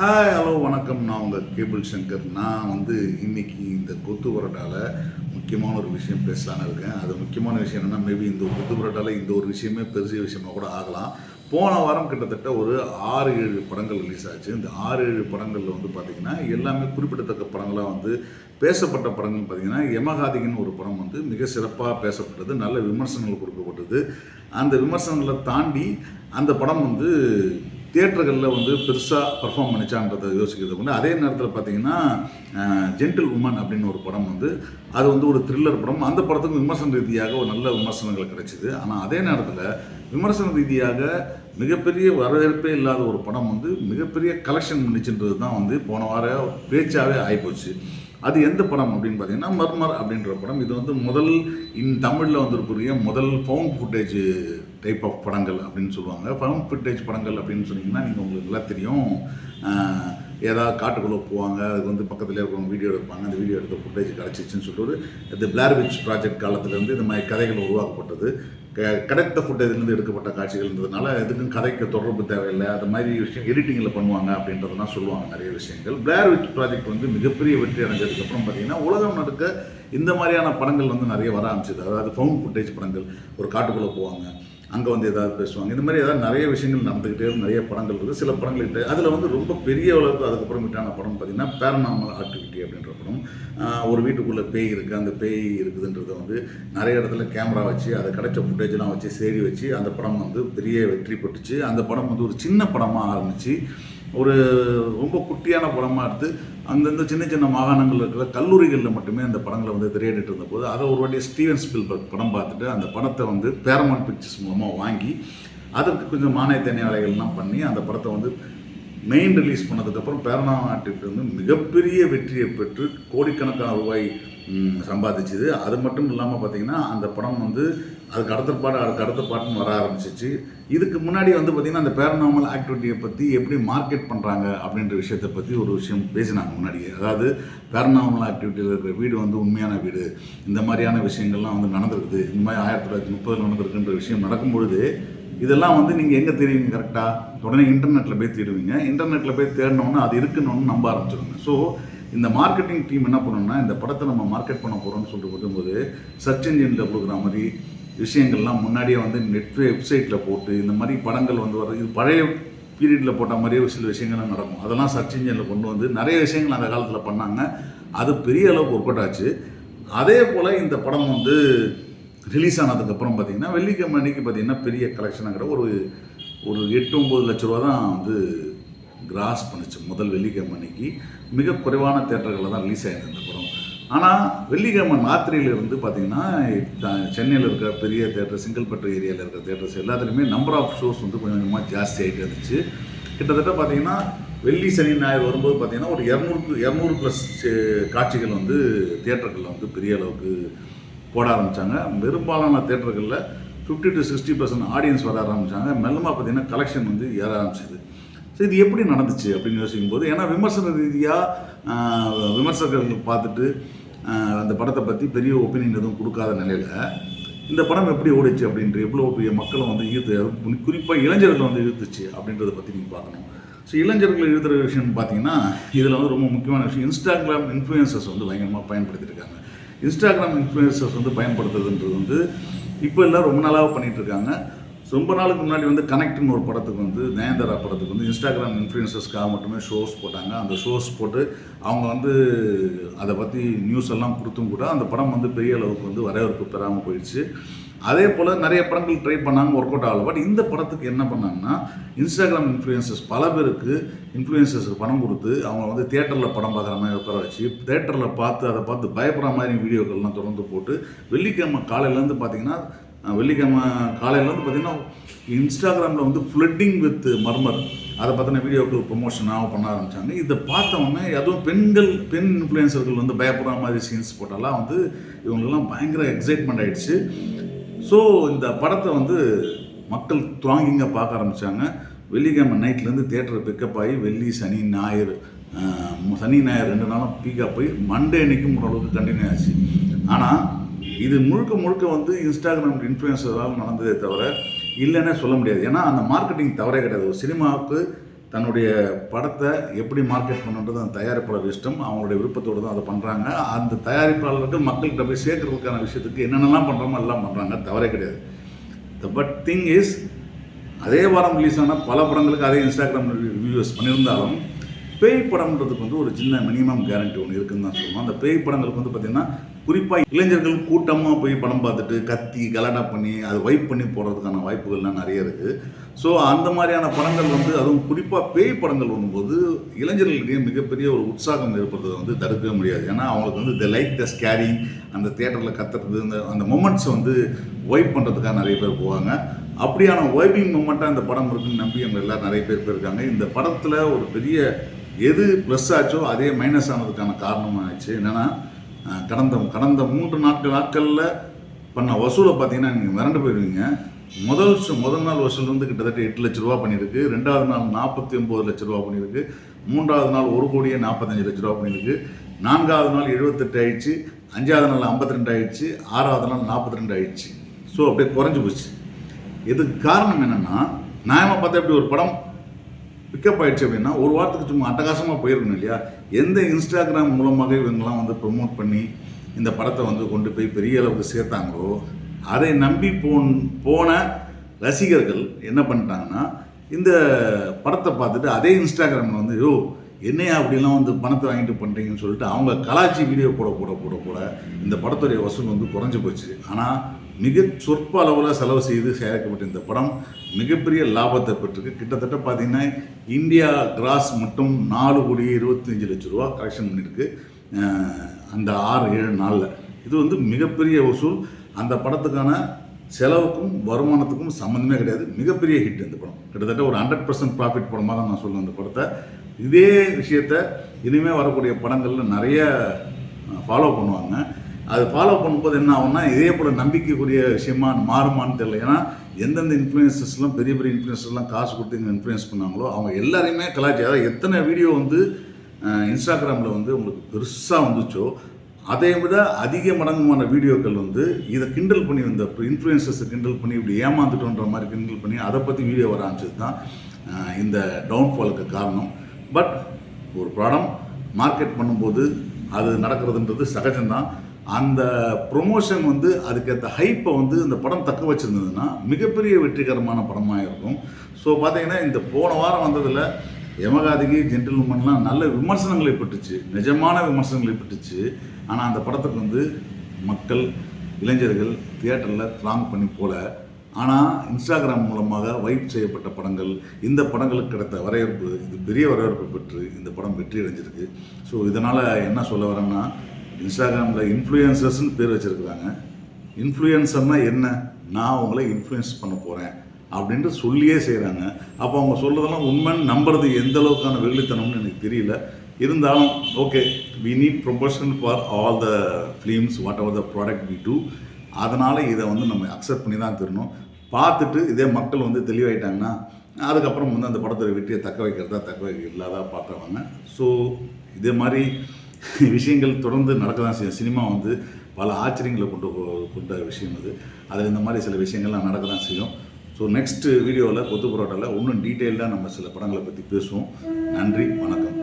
Hi hello வணக்கம். நான் உங்கள் கேபிள் சங்கர். நான் வந்து இன்னைக்கு இந்த கொத்து பரோட்டால முக்கியமான ஒரு விஷயம் பேசலான்னு இருக்கேன். அது முக்கியமான விஷயம் என்னென்னா மேபி இந்த கொத்து புரட்டால இந்த ஒரு விஷயமே பெரிய விஷயமா கூட ஆகலாம். போன வாரம் கிட்டத்தட்ட ஒரு ஆறு ஏழு படங்கள் ரிலீஸ் ஆச்சு. இந்த ஆறு ஏழு படங்களில் வந்து பார்த்திங்கன்னா எல்லாமே குறிப்பிடத்தக்க படங்களாக வந்து பேசப்பட்ட படங்கள் பார்த்திங்கன்னா யமகாதிகன் ஒரு படம் வந்து மிக சிறப்பாக பேசப்பட்டது நல்ல விமர்சனங்கள் கொடுக்கப்பட்டது. அந்த விமர்சனங்களை தாண்டி அந்த படம் வந்து தியேட்டர்களில் வந்து பெருசாக பர்ஃபார்ம் பண்ணிச்சான்றதை யோசிக்கிறது வந்து அதே நேரத்தில் பார்த்தீங்கன்னா ஜென்டில் உமன் அப்படின்னு ஒரு படம் வந்து அது வந்து ஒரு த்ரில்லர் படம். அந்த படத்துக்கு விமர்சன ரீதியாக ஒரு நல்ல விமர்சனங்கள் கிடைச்சிது. ஆனால் அதே நேரத்தில் விமர்சன ரீதியாக மிகப்பெரிய வரவேற்பே இல்லாத ஒரு படம் வந்து மிகப்பெரிய கலெக்ஷன் பண்ணிச்சுன்றது தான் வந்து போன வாரம் பேச்சாகவே ஆகிப்போச்சு அது எந்த படம் அப்படின்னு பார்த்தீங்கன்னா மர்மர் அப்படின்ற படம். இது வந்து முதல் இன் தமிழில் வந்திருக்கிற முதல் ஃபவுண்ட் ஃபுட்டேஜ் டைப் ஆஃப் படங்கள் அப்படின்னு சொல்லுவாங்க. ஃபவுண்ட் ஃபுட்டேஜ் படங்கள் அப்படின்னு சொன்னீங்கன்னா நீங்கள் உங்களுக்கு எல்லாம் தெரியும். ஏதாவது காட்டுக்குள்ளே போவாங்க அதுக்கு வந்து பக்கத்தில் இருக்கிறவங்க வீடியோ எடுப்பாங்க அந்த வீடியோ எடுத்த ஃபுட்டேஜ் கிடச்சிச்சின்னு சொல்லிட்டு ஒரு பிளார் விச் ப்ராஜெக்ட் காலத்துலேருந்து இந்த மாதிரி கதைகள் உருவாக்கப்பட்டது. க- கிடைத்த ஃபுட்டேஜ்லேருந்து எடுக்கப்பட்ட காட்சிகள் இருந்ததுனால எதுக்கும் கதைக்கு தொடர்பு தேவையில்லை. அது மாதிரி விஷயம் எடிட்டிங்கில் பண்ணுவாங்க அப்படின்றதெல்லாம் சொல்லுவாங்க நிறைய விஷயங்கள். பிளார் விச் ப்ராஜெக்ட் வந்து மிகப்பெரிய வெற்றி அடைஞ்சதுக்கப்புறம் பார்த்தீங்கன்னா உலகம் நடக்க இந்த மாதிரியான படங்கள் வந்து நிறைய வர ஆரம்பிச்சது. அதாவது ஃபவுண்ட் ஃபுட்டேஜ் படங்கள் ஒரு காட்டுக்குள்ளே போவாங்க. அங்கே வந்து ஏதாவது பேசுவாங்க. இந்த மாதிரி ஏதாவது நிறைய விஷயங்கள் நடந்துக்கிட்டே நிறைய படங்கள் இருக்குது. சில படங்கள் இட்டு அதில் வந்து ரொம்ப பெரிய அளவுக்கு அதுக்கப்புறம் விட்டான படம் பார்த்தீங்கன்னா பேரநாமல் ஆக்டிவிட்டி அப்படின்ற படம். ஒரு வீட்டுக்குள்ளே பேய் இருக்குது அந்த பேய் இருக்குதுன்றத வந்து நிறைய இடத்துல கேமரா வச்சு அதை கிடைச்ச ஃபுட்டேஜ்லாம் வச்சு சேரி வச்சு அந்த படம் வந்து பெரிய வெற்றி பெற்றுச்சு. அந்த படம் வந்து ஒரு சின்ன படமாக ஆரம்பிச்சு ஒரு ரொம்ப குட்டியான படமாக எடுத்து அந்தந்த சின்ன சின்ன மாகாணங்களில் இருக்கிற கல்லூரிகளில் மட்டுமே அந்த படங்களை வந்து திரையிட்டு இருந்தபோது அதை ஒரு வாட்டி ஸ்டீவன் ஸ்பில்பர்க் படம் பார்த்துட்டு அந்த படத்தை வந்து பேரமான் பிக்சர்ஸ் மூலமாக வாங்கி அதற்கு கொஞ்சம் மானிய தனி பண்ணி அந்த படத்தை வந்து மெயின் ரிலீஸ் பண்ணதுக்கப்புறம் பேரணாட்டிட்டு வந்து மிகப்பெரிய வெற்றியை பெற்று கோடிக்கணக்கான ரூபாய் சம்பாதிச்சுது. அது மட்டும் இல்லாமல் பார்த்தீங்கன்னா அந்த படம் வந்து அதுக்கு அடுத்த பாடு அதுக்கு அடுத்த பாட்டுன்னு வர ஆரம்பிச்சிச்சு. இதுக்கு முன்னாடி வந்து பார்த்திங்கன்னா அந்த பேரநாமல் ஆக்டிவிட்டியை பற்றி எப்படி மார்க்கெட் பண்ணுறாங்க அப்படின்ற விஷயத்தை பற்றி ஒரு விஷயம் பேசினாங்க முன்னாடியே. அதாவது பேரநாமல் ஆக்டிவிட்டியில் இருக்கிற வீடு வந்து உண்மையான வீடு. இந்த மாதிரியான விஷயங்கள்லாம் வந்து நடந்திருக்குது. இந்த மாதிரி ஆயிரத்தி தொள்ளாயிரத்தி முப்பதில் நடந்திருக்குன்ற விஷயம் நடக்கும்பொழுது இதெல்லாம் வந்து நீங்கள் எங்கே தெரியுங்க கரெக்டாக உடனே இன்டர்நெட்டில் போய் தேடுவீங்க. இன்டர்நெட்டில் போய் தேடினோன்னா அது இருக்குன்னு நம்ப ஆரம்பிச்சிருங்க. ஸோ இந்த மார்க்கெட்டிங் டீம் என்ன பண்ணணும்னா இந்த படத்தை நம்ம மார்க்கெட் பண்ண போகிறோம்னு சொல்லிட்டு போகும்போது சர்ச் இன்ஜினில் கொடுக்குற மாதிரி விஷயங்கள்லாம் முன்னாடியே வந்து நெட் வெப்சைட்டில் போட்டு இந்த மாதிரி படங்கள் வந்து வர இது பழைய பீரியடில் போட்ட மாதிரியே ஒரு சில விஷயங்கள்லாம் நடக்கும். அதெல்லாம் சர்ச் இன்ஜினில் கொண்டு வந்து நிறைய விஷயங்கள் அந்த காலத்தில் பண்ணாங்க. அது பெரிய அளவுக்கு ஒர்க் அவுட் ஆச்சு. அதே போல் இந்த படம் வந்து ரிலீஸ் ஆனதுக்கப்புறம் பார்த்திங்கன்னா வெள்ளிக்கிழமை அன்றைக்கி பார்த்தீங்கன்னா பெரிய கலெக்ஷனாகிற ஒரு ஒரு எட்டு ஒம்பது லட்ச ரூபா தான் வந்து கிராஸ் பண்ணிச்சு முதல் வெள்ளிக்கிழமை அன்னைக்கு. மிக குறைவான தேட்டர்களில் தான் ரிலீஸ் ஆயிருந்தது இந்த படம். ஆனால் வெள்ளிக்கிழமை ராத்திரியிலிருந்து பார்த்தீங்கன்னா சென்னையில் இருக்கிற பெரிய தேட்டர் சிங்கிள்பட்டு ஏரியாவில் இருக்கிற தேட்டர்ஸ் எல்லாத்துலேயுமே நம்பர் ஆஃப் ஷோஸ் வந்து கொஞ்சம் கொஞ்சமாக ஜாஸ்தி ஆகிட்டு இருந்துச்சு. கிட்டத்தட்ட பார்த்தீங்கன்னா வெள்ளி சனி ஞாயிறு வரும்போது பார்த்தீங்கன்னா ஒரு இரநூறுக்கு இரநூறு ப்ளஸ் காட்சிகள் வந்து தேட்டர்களில் வந்து பெரிய அளவுக்கு போட ஆரம்பித்தாங்க பெரும்பாலான தேட்டர்களில் fifty to sixty percent audience வர ஆரம்பித்தாங்க மெல்லமாக பார்த்தீங்கன்னா கலெக்ஷன் வந்து ஏற ஆரம்பிச்சது. ஸோ இது எப்படி நடந்துச்சு அப்படின்னு யோசிக்கும் போது ஏன்னா விமர்சன ரீதியாக விமர்சகர்கள் பார்த்துட்டு அந்த படத்தை பற்றி பெரிய ஒப்பீனியன் எதுவும் கொடுக்காத நிலையில் இந்த படம் எப்படி ஓடிச்சு அப்படின்ற எவ்வளோ பெரிய மக்களை வந்து ஈர்த்து குறிப்பாக இளைஞர்களை வந்து ஈர்த்துச்சு அப்படின்றத பற்றி நீங்கள் பார்க்கணும். ஸோ இளைஞர்கள் எழுதுகிற விஷயம்னு பார்த்தீங்கன்னா இதில் வந்து ரொம்ப முக்கியமான விஷயம் இன்ஸ்டாகிராம் இன்ஃப்ளூயன்சர்ஸ் வந்து பயங்கரமாக பயன்படுத்தியிருக்காங்க இன்ஸ்டாகிராம் இன்ஃப்ளூயன்சர்ஸ் வந்து பயன்படுத்துறதுன்றது வந்து இப்போ எல்லாம் ரொம்ப நாளாக பண்ணிகிட்ருக்காங்க ரொம்ப நாளுக்கு முன்னாடி வந்து கனெக்ட்னு ஒரு படத்துக்கு வந்து நயன்தாரா படத்துக்கு வந்து இன்ஸ்டாகிராம் இன்ஃப்ளூயன்சர்ஸ்க்காக மட்டுமே ஷோஸ் போட்டாங்க. அந்த ஷோஸ் போட்டு அவங்க வந்து அதை பற்றி நியூஸ் எல்லாம் கொடுத்தும் கூட அந்த படம் வந்து பெரிய அளவுக்கு வந்து வரவேற்பு பெறாமல் போயிடுச்சு. அதே போல் நிறைய படங்கள் ட்ரை பண்ணாங்க ஒர்க் அவுட் ஆகல. பட் இந்த படத்துக்கு என்ன பண்ணாங்கன்னா இன்ஸ்டாகிராம் இன்ஃப்ளூயன்சர்ஸ் பல பேருக்கு இன்ஃப்ளூயன்சர்ஸ்க்கு பணம் கொடுத்து அவங்க வந்து தேட்டரில் படம் பார்க்குற மாதிரி உட்கார வச்சு தேட்டரில் பார்த்து அதை பார்த்து பயப்படுற மாதிரி வீடியோக்கள்லாம் தொடர்ந்து போட்டு வெள்ளிக்கிழமை காலையிலேருந்து பார்த்தீங்கன்னா வெள்ளிக்கிழமை காலையில் வந்து பார்த்திங்கன்னா இன்ஸ்டாகிராமில் வந்து ஃப்ளட்டிங் வித் மர்மர் அதை பற்றின வீடியோக்கள் ப்ரொமோஷனாக பண்ண ஆரம்பித்தாங்க இதை பார்த்தவொடனே அதுவும் பெண்கள் பெண் இன்ஃப்ளூயன்சர்கள் வந்து பயப்படுற மாதிரி சீன்ஸ் போட்டாலாம் வந்து இவங்களெல்லாம் பயங்கர எக்ஸைட்மெண்ட் ஆகிடுச்சு ஸோ இந்த படத்தை வந்து மக்கள் துவாங்கிங்க பார்க்க ஆரம்பித்தாங்க வெள்ளிக்கிழமை நைட்லேருந்து தேட்டர் பிக்கப் ஆகி வெள்ளி சனி ஞாயிறு சனி ஞாயிறு ரெண்டு நாளும் பீக்காக போய் மண்டே அன்னைக்கும் ஓரளவுக்கு கண்டினியூ ஆச்சு. ஆனால் இது முழுக்க முழுக்க வந்து இன்ஸ்டாகிராம் இன்ஃப்ளூயன்சரால் நடந்ததே தவிர இல்லைன்னே சொல்ல முடியாது. ஏன்னா அந்த மார்க்கெட்டிங் தவறே கிடையாது. ஒரு சினிமாவுக்கு தன்னுடைய படத்தை எப்படி மார்க்கெட் பண்ணுன்றது அந்த தயாரிப்பாளர் இஷ்டம் அவங்களுடைய விருப்பத்தோடு தான் அதை பண்ணுறாங்க அந்த தயாரிப்பாளருக்கு மக்கள்கிட்ட போய் சேர்க்கறதுக்கான விஷயத்துக்கு என்னென்னலாம் பண்ணுறோமோ எல்லாம் பண்ணுறாங்க தவறே கிடையாது. த பட் திங் இஸ் அதே வாரம் ரிலீஸ் ஆன பல படங்களுக்கு அதே இன்ஸ்டாகிராம் ரிவ்யூஸ் பண்ணியிருந்தாலும் பேய் படம்ன்றதுக்கு வந்து ஒரு சின்ன மினிமம் கேரண்டி ஒன்று இருக்குன்னு தான் சொல்லுவோம். அந்த பேய் படங்களுக்கு வந்து பார்த்திங்கன்னா குறிப்பாக இளைஞர்கள் கூட்டமாக போய் படம் பார்த்துட்டு கத்தி கலாட்டா பண்ணி அது வைப் பண்ணி போடுறதுக்கான வாய்ப்புகள்லாம் நிறைய இருக்குது ஸோ அந்த மாதிரியான படங்கள் வந்து அதுவும் குறிப்பாக பேய் படங்கள் வரும்போது இளைஞர்களுக்கு மிகப்பெரிய ஒரு உற்சாகம் ஏற்படுறதை வந்து தடுக்கவே முடியாது. ஏன்னா அவங்களுக்கு வந்து த லைக் த ஸ்கேரிங் அந்த தேட்டரில் கத்துறது இந்த அந்த மொமெண்ட்ஸை வந்து வைப் பண்ணுறதுக்காக நிறைய பேர் போவாங்க. அப்படியான வைபிங் மூமெண்ட்டாக இந்த படம் இருக்குன்னு நம்பி அவங்க எல்லோரும் நிறைய பேர் போயிருக்காங்க. இந்த படத்தில் ஒரு பெரிய எது ப்ளஸ் ஆச்சோ அதே மைனஸ் ஆனதுக்கான காரணமாகிடுச்சு என்னென்னா கடந்த கடந்த மூன்று நாட்கள் நாட்களில் பண்ண வசூலை பார்த்தீங்கன்னா நீங்கள் மிரண்டு போயிடுவீங்க முதல் முதல் நாள் வசூல் வந்து கிட்டத்தட்ட எட்டு லட்ச ரூபா பண்ணியிருக்கு. ரெண்டாவது நாள் நாற்பத்தி ஒம்பது லட்ச ரூபா பண்ணியிருக்கு. மூன்றாவது நாள் ஒரு கோடியே நாற்பத்தஞ்சு லட்ச ரூபா பண்ணியிருக்கு. நான்காவது நாள் எழுபத்தெட்டு ஆயிடுச்சு. அஞ்சாவது நாள் ஐம்பத்தி ரெண்டு ஆயிடுச்சு. ஆறாவது நாள் நாற்பத்தி ரெண்டு ஆயிடுச்சு. ஸோ அப்படியே குறைஞ்சி போச்சு. இதுக்கு காரணம் என்னென்னா நியாயமாக பார்த்தா இப்படி ஒரு படம் பிக்கப் ஆயிடுச்சு அப்படின்னா ஒரு வாரத்துக்கு சும்மா அட்டகாசமாக போயிருக்கணும் இல்லையா? எந்த இன்ஸ்டாகிராம் மூலமாக இவங்கெல்லாம் வந்து ப்ரொமோட் பண்ணி இந்த படத்தை வந்து கொண்டு போய் பெரிய அளவுக்கு சேர்த்தாங்களோ அதை நம்பி போன் போன ரசிகர்கள் என்ன பண்ணிட்டாங்கன்னா இந்த படத்தை பார்த்துட்டு அதே இன்ஸ்டாகிராமில் வந்து யோ என்னையா அப்படிலாம் வந்து பணத்தை வாங்கிட்டு பண்ணுறீங்கன்னு சொல்லிட்டு அவங்க கலாச்சி வீடியோ போட போட போட போட இந்த படத்துடைய வசூல் வந்து குறைஞ்சி போச்சு. ஆனால் மிக சொற்ப அளவில் செலவு செய்து சேர்க்கப்பட்ட இந்த படம் மிகப்பெரிய லாபத்தை பெற்றிருக்கு. கிட்டத்தட்ட பார்த்தீங்கன்னா இந்தியா கிராஸ் மட்டும் நாலு கோடி இருபத்தஞ்சு லட்ச ரூபா கலெக்ஷன் பண்ணியிருக்கு. அந்த ஆறு ஏழு நாளில். இது வந்து மிகப்பெரிய வசூல். அந்த படத்துக்கான செலவுக்கும் வருமானத்துக்கும் சம்மந்தமே கிடையாது. மிகப்பெரிய ஹிட் இந்த படம். கிட்டத்தட்ட ஒரு ஹண்ட்ரட் பர்சன்ட் ப்ராஃபிட் படமாக தான் நான் சொல்லுவேன் இந்த படத்தை. இதே விஷயத்த இனிமேல் வரக்கூடிய படங்களில் நிறைய ஃபாலோ பண்ணுவாங்க. அது ஃபாலோ பண்ணும்போது என்ன ஆகும்னா இதே போல நம்பிக்கைக்குரிய விஷயமா மாறுமான்னு தெரியல. ஏன்னா எந்தெந்த இன்ஃப்ளூயன்சஸ்லாம் பெரிய பெரிய இன்ஃப்ளூயன்சர்லாம் காசு கொடுத்து இங்கே இன்ஃப்ளூயன்ஸ் பண்ணாங்களோ அவங்க எல்லாரையுமே கலாச்சாரம் எத்தனை வீடியோ வந்து இன்ஸ்டாகிராமில் வந்து உங்களுக்கு பெருசாக வந்துச்சோ அதை விட அதிக மடங்குமான வீடியோக்கள் வந்து இதை கிண்டல் பண்ணி வந்த இன்ஃப்ளூயன்சர்ஸை கிண்டல் பண்ணி இப்படி ஏமாந்துட்டோன்ற மாதிரி கிண்டல் பண்ணி அதை பற்றி வீடியோ வர ஆரம்பிச்சது தான் இந்த டவுன்ஃபாலுக்கு காரணம். பட் ஒரு படம் மார்க்கெட் பண்ணும்போது அது நடக்கிறதுன்றது சகஜம்தான். அந்த ப்ரொமோஷன் வந்து அதுக்கேற்ற ஹைப்பை வந்து இந்த படம் தக்க வச்சுருந்ததுன்னா மிகப்பெரிய வெற்றிகரமான படமாக இருக்கும் ஸோ பார்த்தீங்கன்னா இந்த போன வாரம் வந்ததில் யமகாதிகி ஜென்டில் உமன்லாம் நல்ல விமர்சனங்களை பெற்றுச்சு. நிஜமான விமர்சனங்களை பெற்றுச்சு. ஆனால் அந்த படத்துக்கு வந்து மக்கள் இளைஞர்கள் தியேட்டரில் த்ராங் பண்ணி போல. ஆனால் இன்ஸ்டாகிராம் மூலமாக வைப் செய்யப்பட்ட படங்கள் இந்த படங்களுக்கு கிடைத்த வரவேற்பு இது பெரிய வரவேற்பு பெற்று இந்த படம் வெற்றி அடைஞ்சிருக்கு. ஸோ இதனால் என்ன சொல்ல வரேன்னா இன்ஸ்டாகிராமில் இன்ஃப்ளூயன்சர்ஸ்னு பேர் வச்சுருக்குறாங்க. இன்ஃப்ளூயன்சர்னால் என்ன? நான் உங்களை இன்ஃப்ளூயன்ஸ் பண்ண போகிறேன் அப்படின்ட்டு சொல்லியே செய்கிறாங்க அப்போ அவங்க சொல்கிறதெல்லாம் உண்மைன்னு நம்புறது எந்த அளவுக்கான வெகுளித்தனம்னு எனக்கு தெரியல. இருந்தாலும் okay we need promotion for all the films whatever the product we do அதனால் இதை வந்து நம்ம அக்செப்ட் பண்ணி தான் தரணும். பார்த்துட்டு இதே மக்கள் வந்து தெளிவாயிட்டாங்கன்னா அதுக்கப்புறம் வந்து அந்த படத்தோட வெற்றியை தக்க வைக்கிறதா தக்க வைக்க இல்லாதா பார்க்குறவங்க ஸோ இதே மாதிரி விஷயங்கள் தொடர்ந்து நடக்க தான் செய்யும். சினிமா வந்து பல ஆச்சரியங்களை கொண்டு கொண்ட விஷயம் அது. அதில் இந்த மாதிரி சில விஷயங்கள்லாம் நடக்க தான் செய்யும். ஸோ நெக்ஸ்ட் வீடியோவில் கொத்து புரோட்டாவில் இன்னும் டீட்டெயிலாக நம்ம சில படங்களை பற்றி பேசுவோம். நன்றி வணக்கம்.